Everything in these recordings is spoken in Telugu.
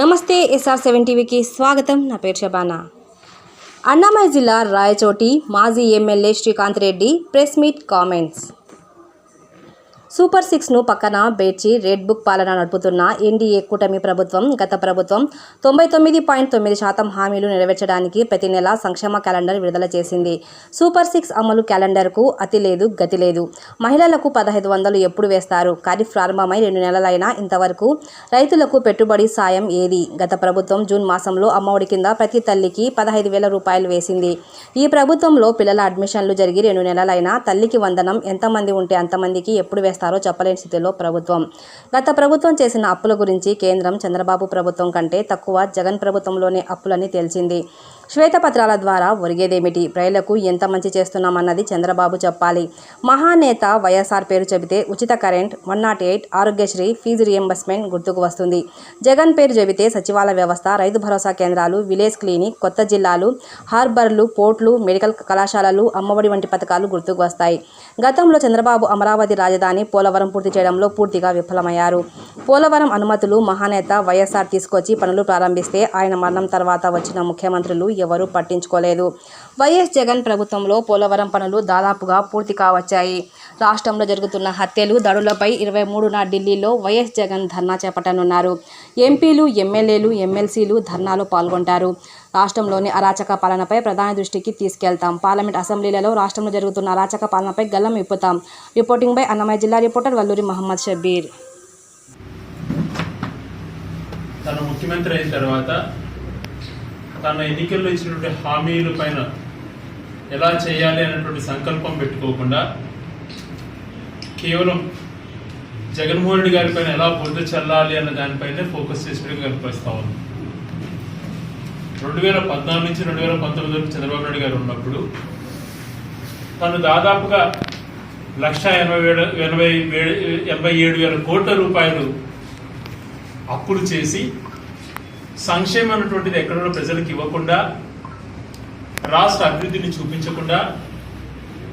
నమస్తే ఎస్ఆర్ సెవెన్ టీవీకి స్వాగతం. నా పేరు శబానా అన్నమయ్య జిల్లా రాయచోటి మాజీ MLA Srikanth Reddy press meet comments. Super సిక్స్ను పక్కన బేర్చి రెడ్ బుక్ పాలన నడుపుతున్న ఎన్డీఏ కూటమి ప్రభుత్వం గత ప్రభుత్వం తొంభై తొమ్మిది పాయింట్ తొమ్మిది శాతం హామీలు నెరవేర్చడానికి ప్రతి నెల సంక్షేమ క్యాలెండర్ విడుదల చేసింది. సూపర్ సిక్స్ అమలు క్యాలెండర్కు అతి లేదు గతి లేదు. మహిళలకు పదహైదు వందలు ఎప్పుడు వేస్తారు? ఖరీఫ్ ప్రారంభమై రెండు నెలలైనా ఇంతవరకు రైతులకు పెట్టుబడి సాయం ఏది? గత ప్రభుత్వం జూన్ మాసంలో అమ్మఒడి కింద ప్రతి తల్లికి పదహైదు వేల రూపాయలు వేసింది. ఈ ప్రభుత్వంలో పిల్లల అడ్మిషన్లు జరిగి రెండు నెలలైనా తల్లికి వందనం ఎంతమంది ఉంటే అంతమందికి ఎప్పుడు వేస్తారు? చెప్పలేని స్థితిలో ప్రభుత్వం. గత ప్రభుత్వం చేసిన అప్పుల గురించి కేంద్రం చంద్రబాబు ప్రభుత్వం కంటే తక్కువ జగన్ ప్రభుత్వంలోనే అప్పులని తేల్చింది. శ్వేతపత్రాల ద్వారా ఒరిగేదేమిటి? ప్రజలకు ఎంత మంచి చేస్తున్నామన్నది చంద్రబాబు చెప్పాలి. మహానేత వైఎస్ఆర్ పేరు చెబితే ఉచిత current one nought eight Aarogyasri fee reimbursement గుర్తుకు వస్తుంది. జగన్ పేరు చెబితే సచివాలయ వ్యవస్థ రైతు భరోసా కేంద్రాలు విలేజ్ క్లినిక్ కొత్త జిల్లాలు హార్బర్లు పోర్ట్లు మెడికల్ కళాశాలలు అమ్మఒడి వంటి పథకాలు గుర్తుకు వస్తాయి. గతంలో చంద్రబాబు అమరావతి రాజధాని పోలవరం పూర్తి చేయడంలో పూర్తిగా విఫలమయ్యారు. పోలవరం అనుమతులు మహానేత వైఎస్ఆర్ తీసుకొచ్చి పనులు ప్రారంభిస్తే ఆయన మరణం తర్వాత వచ్చిన ముఖ్యమంత్రులు ఎవరూ పట్టించుకోలేదు. వైఎస్ జగన్ ప్రభుత్వంలో పోలవరం పనులు దాదాపుగా పూర్తి కావచ్చాయి. రాష్ట్రంలో జరుగుతున్న హత్యలు దాడులపై ఇరవై మూడున ఢిల్లీలో వైఎస్ జగన్ ధర్నా చేపట్టనున్నారు. ఎంపీలు ఎమ్మెల్యేలు ఎమ్మెల్సీలు ధర్నాలో పాల్గొంటారు. రాష్ట్రంలోని అరాచక పాలనపై ప్రధాని దృష్టికి తీసుకెళ్తాం. పార్లమెంట్ అసెంబ్లీలలో రాష్ట్రంలో జరుగుతున్న అరాచక పాలనపై గల్లం విప్పుతాం. రిపోర్టింగ్ బై అన్నమయ్య జిల్లా రిపోర్టర్ వల్లూరి మహమ్మద్ షబీర్ తను ముఖ్యమంత్రి అయిన తర్వాత తన ఎన్నికల్లో ఇచ్చినటువంటి హామీల పైన ఎలా చేయాలి అనేటువంటి సంకల్పం పెట్టుకోకుండా కేవలం జగన్మోహన్ రెడ్డి గారి పైన ఎలా పొద్దు చల్లాలి అన్న దానిపైనే ఫోకస్ చేసినట్టుగా కనిపిస్తా ఉంది. రెండు వేల పద్నాలుగు నుంచి రెండు వేల పంతొమ్మిది వరకు చంద్రబాబు నాయుడు గారు ఉన్నప్పుడు తను దాదాపుగా లక్ష ఎనభై వేల ఎనభై వేల ఎనభై ఏడు వేల కోట్ల రూపాయలు అప్పులు చేసి సంక్షేమం అనేటువంటిది ఎక్కడో ప్రజలకు ఇవ్వకుండా రాష్ట్ర అభివృద్ధిని చూపించకుండా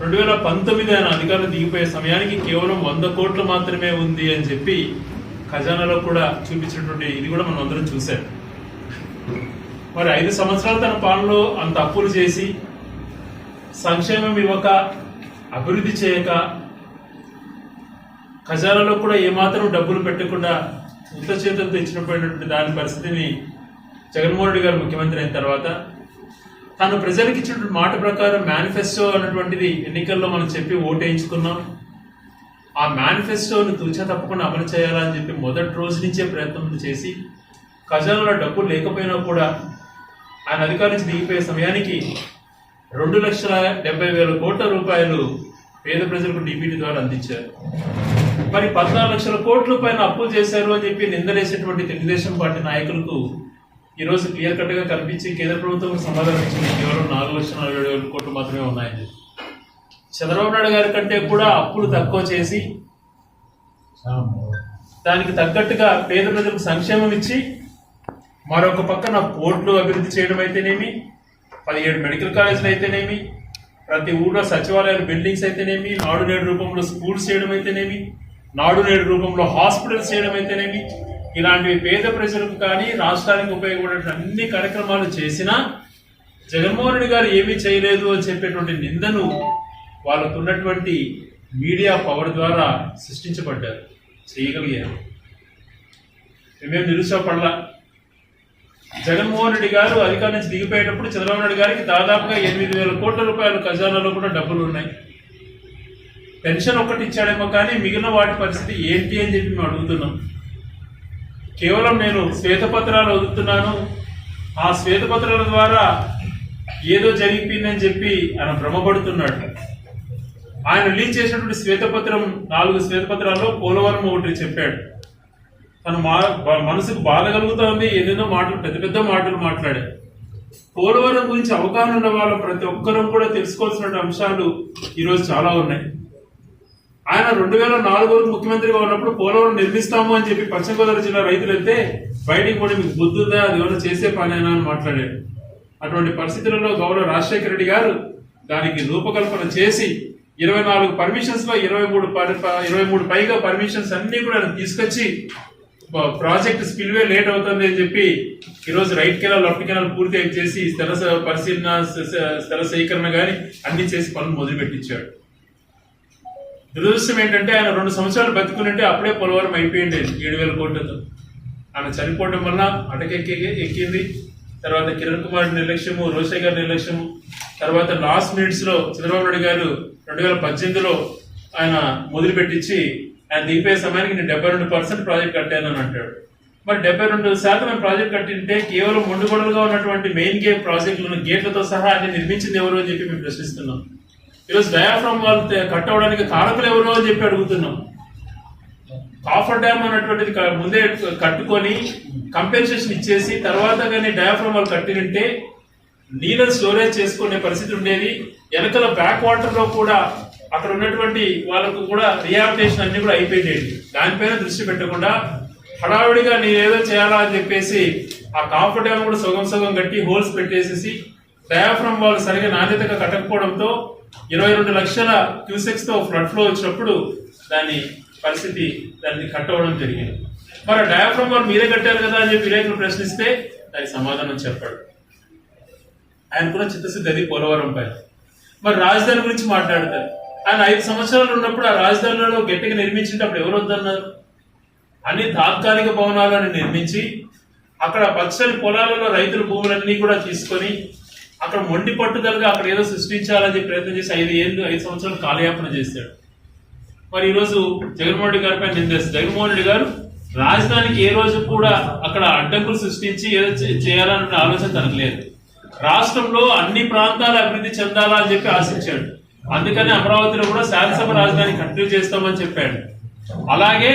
రెండు వేల పంతొమ్మిది ఆయన అధికారులు దిగిపోయే సమయానికి కేవలం వంద కోట్లు మాత్రమే ఉంది అని చెప్పి ఖజానాలో కూడా చూపించినటువంటి ఇది కూడా మనం అందరం చూశాం. మరి ఐదు సంవత్సరాలు తన పాలనలో అంత అప్పులు చేసి సంక్షేమం ఇవ్వక అభివృద్ధి చేయక ఖజానాలో కూడా ఏమాత్రం డబ్బులు పెట్టకుండా ఉత్త చేతులతో ఇచ్చినటువంటి దాని పరిస్థితిని జగన్మోహన్ రెడ్డి గారు ముఖ్యమంత్రి అయిన తర్వాత తాను ప్రజలకు ఇచ్చినటువంటి మాట ప్రకారం మేనిఫెస్టో అన్నటువంటిది ఎన్నికల్లో మనం చెప్పి ఓటేయించుకున్నాం. ఆ మేనిఫెస్టోను తూచా తప్పకుండా అమలు చేయాలని చెప్పి మొదటి రోజు నుంచే ప్రయత్నం చేసి ఖజానాలో డబ్బులు లేకపోయినా కూడా ఆయన అధికారం నుంచి దిగిపోయే సమయానికి రెండు లక్షల డెబ్బై వేల కోట్ల రూపాయలు పేద ప్రజలకు డిబిటీ ద్వారా అందించారు. మరి పద్నాలుగు లక్షల కోట్ల పైన అప్పులు చేశారు అని చెప్పి నిందలేసేటువంటి తెలుగుదేశం పార్టీ నాయకులకు ఈరోజు క్లియర్ కట్గా కనిపించి కేంద్ర ప్రభుత్వం సమాధానం ఇచ్చింది. కేవలం నాలుగు లక్షల నలభై ఏడు వేల కోట్లు మాత్రమే ఉన్నాయని చంద్రబాబు నాయుడు గారి కంటే కూడా అప్పులు తక్కువ చేసి దానికి తగ్గట్టుగా పేద ప్రజలకు సంక్షేమం ఇచ్చి మరొక పక్కన పోర్టులు అభివృద్ధి చేయడం అయితేనేమి పదిహేడు మెడికల్ కాలేజీలు అయితేనేమి ప్రతి ఊళ్ళో సచివాలయాలు బిల్డింగ్స్ అయితేనేమి నాడు నేడు రూపంలో స్కూల్స్ చేయడం అయితేనేమి నాడు నేడు రూపంలో హాస్పిటల్స్ చేయడం అయితేనేమి ఇలాంటివి పేద ప్రజలకు కానీ రాష్ట్రానికి ఉపయోగపడే అన్ని కార్యక్రమాలు చేసినా జగన్మోహన్ రెడ్డి గారు ఏమీ చేయలేదు అని చెప్పేటువంటి నిందను వాళ్ళకున్నటువంటి మీడియా పవర్ ద్వారా సృష్టించబడ్డారు. చేయగలిగారు మేమేం నిరుత్సాహపడలా జగన్మోహన్ రెడ్డి గారు అధికారం నుంచి దిగిపోయేటప్పుడు చంద్రబాబు నాయుడు గారికి దాదాపుగా ఎనిమిది వేల కోట్ల రూపాయల ఖజానాలో కూడా డబ్బులు ఉన్నాయి. పెన్షన్ ఒకటి ఇచ్చాడేమో కానీ మిగిలిన వాటి పరిస్థితి ఏంటి అని చెప్పి మేము అడుగుతున్నాం. కేవలం నేను శ్వేతపత్రాలు వదులుతున్నాను. ఆ శ్వేతపత్రాల ద్వారా ఏదో జరిగిపోయిందని చెప్పి ఆయన భ్రమపడుతున్నాడు. ఆయన రిలీజ్ చేసినటువంటి శ్వేతపత్రం నాలుగు శ్వేతపత్రాల్లో పోలవరం ఒకటి చెప్పాడు. తన మా మనసుకు బాధ కలుగుతోంది ఏదేదో మాటలు పెద్ద పెద్ద మాటలు మాట్లాడాడు. పోలవరం గురించి అవగాహన ఉన్న వాళ్ళు ప్రతి ఒక్కరూ కూడా తెలుసుకోవాల్సిన అంశాలు ఈరోజు చాలా ఉన్నాయి. ఆయన రెండు వేల నాలుగు వరకు ముఖ్యమంత్రిగా ఉన్నప్పుడు పోలవరం నిర్మిస్తాము అని చెప్పి పశ్చిమ గోదావరి జిల్లా రైతులు వెళ్తే బయటికి కూడా మీకు బుద్ధుందా? అది ఏమైనా చేసే పనేనా అని మాట్లాడాడు అటువంటి పరిస్థితులలో గౌరవ రాజశేఖర రెడ్డి గారు దానికి రూపకల్పన చేసి ఇరవై నాలుగు పర్మిషన్స్లో ఇరవై మూడు ఇరవై మూడు పైగా పర్మిషన్స్ అన్ని కూడా ఆయన తీసుకొచ్చి ప్రాజెక్ట్ స్పిల్వే లేట్ అవుతుంది అని చెప్పి ఈరోజు రైట్ కెనాల్ లెఫ్ట్ కెనాల్ పూర్తి చేసి స్థల పరిశీలన స్థల సేకరణ కానీ అన్ని చేసి పనులు మొదలుపెట్టించాడు. దురదృష్టం ఏంటంటే ఆయన రెండు సంవత్సరాలు బతుకునంటే అప్పుడే పోలవరం అయిపోయింది ఏడు వేల కోట్లతో. ఆయన చనిపోవడం వల్ల అటకెక్కి ఎక్కింది. తర్వాత కిరణ్ కుమార్ నిర్లక్ష్యము రోషయ్య గారి నిర్లక్ష్యము. తర్వాత లాస్ట్ మినిట్స్లో చంద్రబాబు నాయుడు గారు రెండు వేల పద్దెనిమిదిలో ఆయన మొదలుపెట్టించి ఆయన దిగిపోయే సమయానికి నేను డెబ్బై రెండు పర్సెంట్ ప్రాజెక్ట్ కట్టానని అంటాడు. మరి డెబ్బై రెండు శాతం ప్రాజెక్ట్ కట్టింటే కేవలం ముండుగొడలుగా ఉన్నటువంటి మెయిన్ గేట్ ప్రాజెక్టులను గేట్లతో సహా అన్ని నిర్మించింది ఎవరు అని చెప్పి మేము ప్రశ్నిస్తున్నాం. ఈరోజు డయాఫ్రమ్ వాళ్ళు కట్ అవడానికి కారకులు ఎవరు అని చెప్పి అడుగుతున్నాం. కాఫర్ డ్యామ్ అన్నటువంటిది ముందే కట్టుకొని కంపెన్సేషన్ ఇచ్చేసి తర్వాత కానీ డయాఫ్రమ్ వాళ్ళు కట్టినంటే నీళ్ళని స్టోరేజ్ చేసుకునే పరిస్థితి ఉండేది. వెనకల బ్యాక్ వాటర్లో కూడా అక్కడ ఉన్నటువంటి వాళ్ళకు కూడా రిహాబిటేషన్ అన్ని కూడా అయిపోయేది దానిపైన దృష్టి పెట్టకుండా హడావిడిగా నేను ఏదో చేయాలా అని చెప్పేసి ఆ కాఫర్ డ్యామ్ కూడా సగం సగం కట్టి హోల్స్ పెట్టేసేసి డయాఫ్రమ్ వాళ్ళు సరిగా నాణ్యతగా కట్టకపోవడంతో ఇరవై రెండు లక్షల క్యూసెక్స్తో ఫ్లడ్ ఫ్లో వచ్చినప్పుడు దాని పరిస్థితి దాన్ని కట్టవడం జరిగింది. మరి డయాఫ్రమ్ వారు మీరే కట్టారు కదా అని చెప్పి విలేకరులు ప్రశ్నిస్తే దానికి సమాధానం చెప్పాడు. ఆయన కూడా చిత్తశుద్ధి అది పోలవరం పైన. మరి రాజధాని గురించి మాట్లాడతారు. ఆయన ఐదు సంవత్సరాలు ఉన్నప్పుడు ఆ రాజధానిలో గట్టిగా నిర్మించినప్పుడు ఎవరు వద్దన్నారు? అన్ని తాత్కాలిక భవనాలను నిర్మించి అక్కడ పచ్చని పొలాలలో రైతుల భూములన్నీ కూడా తీసుకొని అక్కడ మొండి పట్టుదలగా అక్కడ ఏదో సృష్టించాలని ప్రయత్నం చేసి ఐదు ఏళ్ళు ఐదు సంవత్సరాలు కాలయాపన చేశాడు. మరి ఈరోజు జగన్మోహన్ రెడ్డి గారిపై నిందేస్తారు జగన్మోహన్ రెడ్డి గారు రాజధానికి ఏ రోజు కూడా అక్కడ అడ్డంకులు సృష్టించి ఏదో చేయాలన్న ఆలోచన తనకు లేదు. రాష్ట్రంలో అన్ని ప్రాంతాలు అభివృద్ధి చెందాలా అని చెప్పి ఆశించాడు. అందుకని అమరావతిలో కూడా శాసనసభ రాజధాని కంటిన్యూ చేస్తామని చెప్పాడు. అలాగే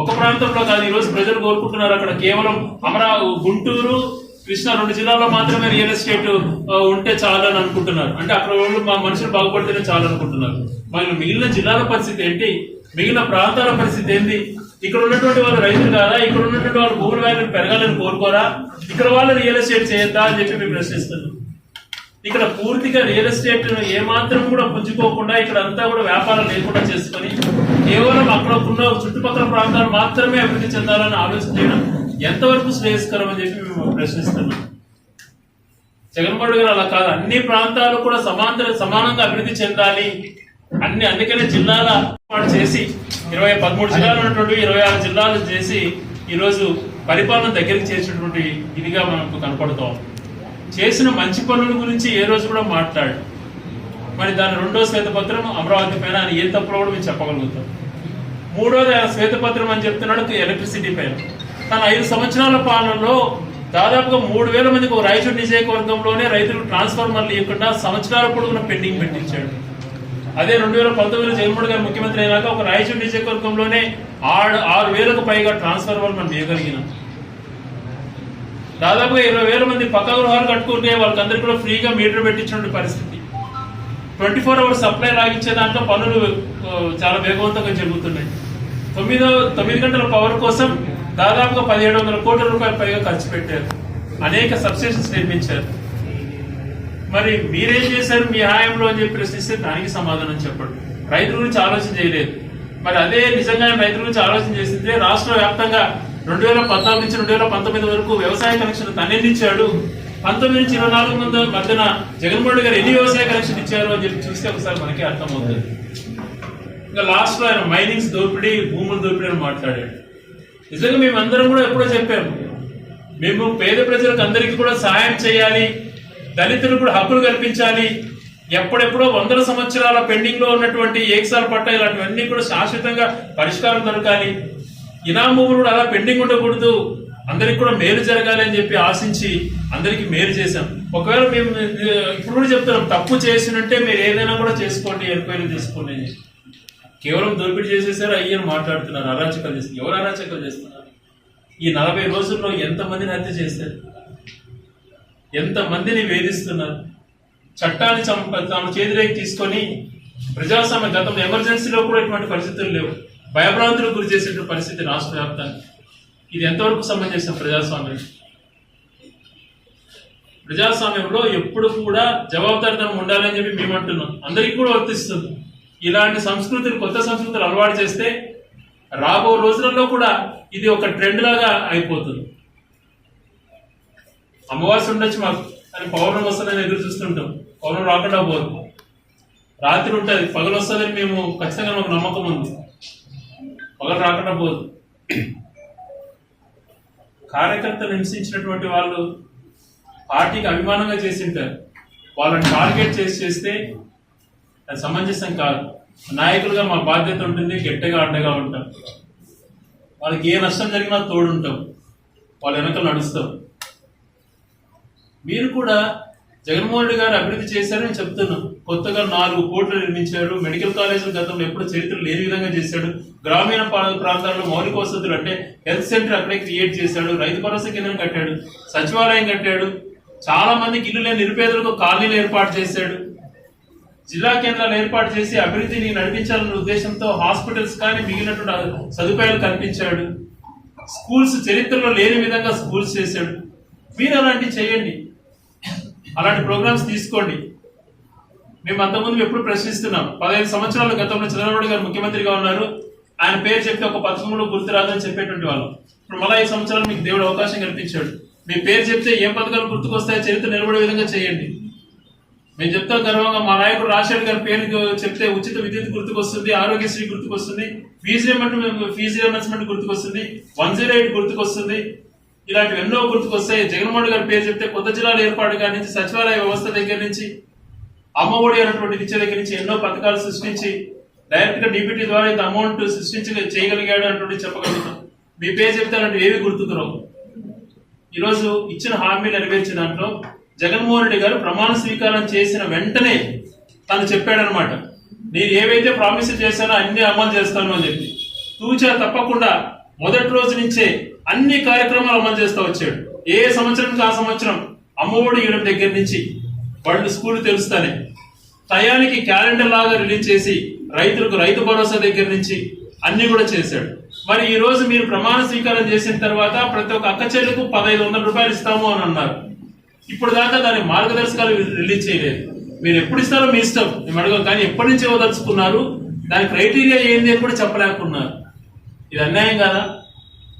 ఒక ప్రాంతంలో కాదు ఈరోజు ప్రజలు కోరుకుంటున్నారు అక్కడ కేవలం అమరావతి గుంటూరు కృష్ణా రెండు జిల్లాల్లో మాత్రమే రియల్ ఎస్టేట్ ఉంటే చాలు అని అనుకుంటున్నారు. అంటే అక్కడ వాళ్ళు మా మనుషులు బాగుపడితేనే చాలు అనుకుంటున్నారు. మరి మిగిలిన జిల్లాల పరిస్థితి ఏంటి? మిగిలిన ప్రాంతాల పరిస్థితి ఏంటి ఇక్కడ ఉన్నటువంటి వాళ్ళు రైతులు కాదా? ఇక్కడ ఉన్నటువంటి వాళ్ళు భూముల వాల్యూ పెరగాలని కోరుకోరా? ఇక్కడ వాళ్ళు రియల్ ఎస్టేట్ చేయొద్దా అని చెప్పి మేము ప్రశ్నిస్తున్నాం. ఇక్కడ పూర్తిగా రియల్ ఎస్టేట్ ఏమాత్రం కూడా పుంజుకోకుండా ఇక్కడ అంతా కూడా వ్యాపారం లేకుండా చేసుకొని కేవలం అక్కడ ఉన్న చుట్టుపక్కల ప్రాంతాలు మాత్రమే అభివృద్ధి చెందాలని ఆలోచన చేయడం ఎంతవరకు శ్రేయస్కరం అని చెప్పి మేము ప్రశ్నిస్తున్నాం. జగన్మోహన్ గారు అలా కాదు. అన్ని ప్రాంతాలు కూడా సమాంతర సమానంగా అభివృద్ధి చెందాలి. అన్ని అందుకనే జిల్లాల ఏర్పాటు చేసి ఇరవై పదమూడు జిల్లాలు ఉన్నటువంటి ఇరవై ఆరు జిల్లాలు చేసి ఈరోజు పరిపాలన దగ్గరికి చేసినటువంటి ఇదిగా మనకు కనపడుతాం చేసిన మంచి పనుల గురించి ఏ రోజు కూడా మాట్లాడు మరి దాని రెండో శ్వేతపత్రం అమరావతి పైన ఆయన ఏ తప్పులో కూడా మేము చెప్పగలుగుతాం. మూడోది ఆయన శ్వేతపత్రం అని చెప్తున్నాడు ఎలక్ట్రిసిటీ పైన. తన ఐదు సంవత్సరాల పాలనలో దాదాపుగా మూడు వేల మందికి ఒక రాయచూరు నియోజకవర్గంలోనే రైతులకు ట్రాన్స్ఫార్మర్లు ఇవ్వకుండా సంవత్సరాల పొడుగున పెండింగ్ పెట్టించాడు. అదే రెండు వేల పంతొమ్మిదిలో జగన్మోహన్ గారు ముఖ్యమంత్రి అయినాక ఒక రాయచూరు నియోజకవర్గంలోనే ఆరు ఆరు వేలకు పైగా ట్రాన్స్ఫార్మర్ మనం ఇవ్వగలిగినాం దాదాపుగా ఇరవై వేల మంది పక్క గృహాలు కట్టుకుంటే వాళ్ళకందరికీ కూడా ఫ్రీగా మీటర్ పెట్టించిన పరిస్థితి. ట్వంటీ ఫోర్ అవర్స్ సప్లై రాగించే దాంట్లో పనులు చాలా వేగవంతంగా జరుగుతున్నాయి. తొమ్మిదో తొమ్మిది గంటల పవర్ కోసం దాదాపుగా పదిహేడు వందల కోట్ల రూపాయలు పైగా ఖర్చు పెట్టారు. అనేక సబ్స్టేషన్స్ నిర్మించారు. మరి మీరేం చేశారు? మీ హాయంలో అని చెప్పి ప్రశ్నిస్తే దానికి సమాధానం చెప్పండి. రైతుల గురించి ఆలోచన చేయలేదు. మరి అదే నిజంగా రైతుల గురించి ఆలోచన చేసిందే రాష్ట్ర వ్యాప్తంగా రెండు వేల పద్నాలుగు నుంచి రెండు వేల పంతొమ్మిది వరకు వ్యవసాయ కనెక్షన్ తనెందించాడు పంతొమ్మిది నుంచి ఇరవై నాలుగు మంది మధ్యన జగన్మోహన్ రెడ్డి గారు ఎన్ని వ్యవసాయ కనెక్షన్ ఇచ్చారు అని చెప్పి చూస్తే ఒకసారి మనకి అర్థమవుతుంది. ఇంకా లాస్ట్లో ఆయన మైనింగ్స్ దోపిడీ భూముల దోపిడీ అని మాట్లాడాడు. నిజంగా మేము అందరం కూడా ఎప్పుడో చెప్పాము. మేము పేద ప్రజలకు అందరికీ కూడా సహాయం చేయాలి. దళితులకు కూడా హక్కులు కల్పించాలి. ఎప్పుడెప్పుడో వందల సంవత్సరాల పెండింగ్లో ఉన్నటువంటి ఏకసాల పట్ట ఇలాంటివన్నీ కూడా శాశ్వతంగా పరిష్కారం దొరకాలి. ఇనామూలు కూడా అలా పెండింగ్ ఉండకూడదు. అందరికి కూడా మేలు జరగాలి అని చెప్పి ఆశించి అందరికి మేలు చేశాం. ఒకవేళ మేము ఇప్పుడు కూడా చెప్తున్నాం తప్పు చేసినట్టే మీరు ఏదైనా కూడా చేసుకోండి ఎంక్వైరీ తీసుకోండి అని చెప్పి. కేవలం దోపిడీ చేసేసారు? అయ్యని మాట్లాడుతున్నారు అరాచకాలు చేస్తున్నారు. ఎవరు అరాచకాలు చేస్తున్నారు? ఈ నలభై రోజుల్లో ఎంతమందిని హత్య చేశారు? ఎంతమందిని వేధిస్తున్నారు? చట్టాన్ని చంప తమ చేతిలోకి తీసుకొని ప్రజాస్వామ్య గతంలో ఎమర్జెన్సీలో కూడా ఇటువంటి పరిస్థితులు లేవు. భయభ్రాంతులకు గురి చేసేటువంటి పరిస్థితి రాష్ట్ర వ్యాప్తానికి. ఇది ఎంతవరకు సంబంధించిన ప్రజాస్వామ్యం? ప్రజాస్వామ్యంలో ఎప్పుడు కూడా జవాబుదారితనం ఉండాలని చెప్పి మేము అంటున్నాం. అందరికీ కూడా వర్తిస్తుంది. ఇలాంటి సంస్కృతిని కొత్త సంస్కృతులు అలవాటు చేస్తే రాబో రోజులలో కూడా ఇది ఒక ట్రెండ్ లాగా అయిపోతుంది. అమావాస్య ఉండొచ్చు మాకు కానీ పౌర్ణమి వస్తుందని ఎదురు చూస్తుంటాం. పౌర్ణమి రాకుండా పోదు. రాత్రి ఉంటుంది పగలు వస్తుందని మేము ఖచ్చితంగా మాకు నమ్మకం ఉంది. పగలు రాకుండా పోదు. కార్యకర్తలు హింసించినటువంటి వాళ్ళు పార్టీకి అభిమానంగా చేసి ఉంటారు. వాళ్ళని టార్గెట్ చేసి చేస్తే అది సమంజసం కాదు. నాయకులుగా మా బాధ్యత ఉంటుంది గట్టిగా అండగా ఉంటాం. వాళ్ళకి ఏ నష్టం జరిగినా తోడుంటాం. వాళ్ళ వెనక నడుస్తాం. మీరు కూడా జగన్మోహన్ రెడ్డి గారు అభివృద్ధి చేశారని చెప్తున్నాం. కొత్తగా నాలుగు కోట్లు నిర్మించాడు. మెడికల్ కాలేజీలు గతంలో ఎప్పుడు చరిత్ర లేని విధంగా చేశాడు. గ్రామీణ ప్రాంతాల్లో మౌలిక వసతులు అంటే హెల్త్ సెంటర్ అక్కడే క్రియేట్ చేశాడు. రైతు భరోసా కేంద్రం కట్టాడు. సచివాలయం కట్టాడు. చాలా మందికి ఇల్లు లేని నిరుపేదలకు కాలనీలు ఏర్పాటు చేశాడు. జిల్లా కేంద్రాలు ఏర్పాటు చేసి అభివృద్ధిని నడిపించాలన్న ఉద్దేశంతో హాస్పిటల్స్ కానీ మిగిలినటువంటి సదుపాయాలు కల్పించాడు. స్కూల్స్ చరిత్రలో లేని విధంగా స్కూల్స్ చేశాడు. మీరు అలాంటివి చేయండి. అలాంటి ప్రోగ్రామ్స్ తీసుకోండి. మేము అంతకుముందు ఎప్పుడు ప్రశ్నిస్తున్నాం. పదహైదు సంవత్సరాల గతంలో చంద్రబాబు గారు ముఖ్యమంత్రిగా ఉన్నారు. ఆయన పేరు చెప్తే ఒక పథకంలో గుర్తురాదని చెప్పేటువంటి వాళ్ళు. ఇప్పుడు మళ్ళీ ఈ సంవత్సరాలు మీకు దేవుడు అవకాశం కల్పించాడు. మీ పేరు చెప్తే ఏ పథకాలు గుర్తుకొస్తాయో చరిత్ర నిలబడే విధంగా చేయండి. మేము చెప్తాం గర్వంగా మా నాయకుడు రాజశేఖర్ గారి పేరు చెప్తే ఉచిత విద్యుత్ గుర్తుకొస్తుంది ఆరోగ్యశ్రీ గుర్తుకొస్తుంది ఫీజు రియంబర్స్మెంట్ ఫీజు రియంబర్స్మెంట్ గుర్తుకొస్తుంది వన్ జీరో ఎయిట్ గుర్తుకొస్తుంది. ఇలాంటివి ఎన్నో గుర్తుకొస్తాయి. జగన్మోహన్ గారి పేరు చెప్తే కొత్త జిల్లాల ఏర్పాటు కాడి నుంచి సచివాలయ వ్యవస్థ దగ్గర నుంచి అమ్మఒడి అనేటువంటి విద్య దగ్గర నుంచి ఎన్నో పథకాలు సృష్టించి డైరెక్ట్గా డిబిటీ ద్వారా ఇంత అమౌంట్ సృష్టించి చేయగలిగాడు అనేటువంటి చెప్పగలుగుతాం. మీ పేరు చెప్తే అలాంటివి ఏవి గుర్తుకురావు ఈరోజు ఇచ్చిన హామీ నెరవేర్చిన దాంట్లో జగన్మోహన్ రెడ్డి గారు ప్రమాణ స్వీకారం చేసిన వెంటనే తను చెప్పాడనమాట నేను ఏవైతే ప్రామిస్ చేశానో అన్ని అమలు చేస్తాను అని చెప్పి. తూచా తప్పకుండా మొదటి రోజు నుంచే అన్ని కార్యక్రమాలు అమలు చేస్తూ వచ్చాడు. ఏ సంవత్సరానికి ఆ సంవత్సరం అమ్మఒడి ఇవ్వడం దగ్గర నుంచి వాళ్ళు స్కూల్ తెలుస్తానే. టయానికి క్యాలెండర్ లాగా రిలీజ్ చేసి రైతులకు రైతు భరోసా దగ్గర నుంచి అన్ని కూడా చేశాడు. మరి ఈ రోజు మీరు ప్రమాణ స్వీకారం చేసిన తర్వాత ప్రతి ఒక్క అక్క చెల్లకు పదహైదు వందల రూపాయలు ఇస్తాము అని అన్నారు. ఇప్పుడు దాకా దాని మార్గదర్శకాలు రిలీజ్ చేయలేదు. మీరు ఎప్పుడు ఇస్తారో మీ ఇష్టం. మేము అడగం. కానీ ఎప్పటి నుంచి ఇవ్వదలుచుకున్నారు? దాని క్రైటీరియా ఏంది అని కూడా చెప్పలేకున్నారు. ఇది అన్యాయం కదా?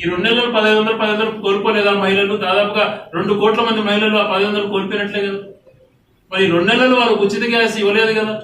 ఈ రెండు నెలలు పదహైదు వందలు పది వందలు కోల్పోలేదా మహిళలు? దాదాపుగా రెండు కోట్ల మంది మహిళలు ఆ పది వందలు కోల్పోయినట్లే కదా. మరి ఈ రెండు నెలలు వారు ఉచిత గ్యాస్ ఇవ్వలేదు కదా.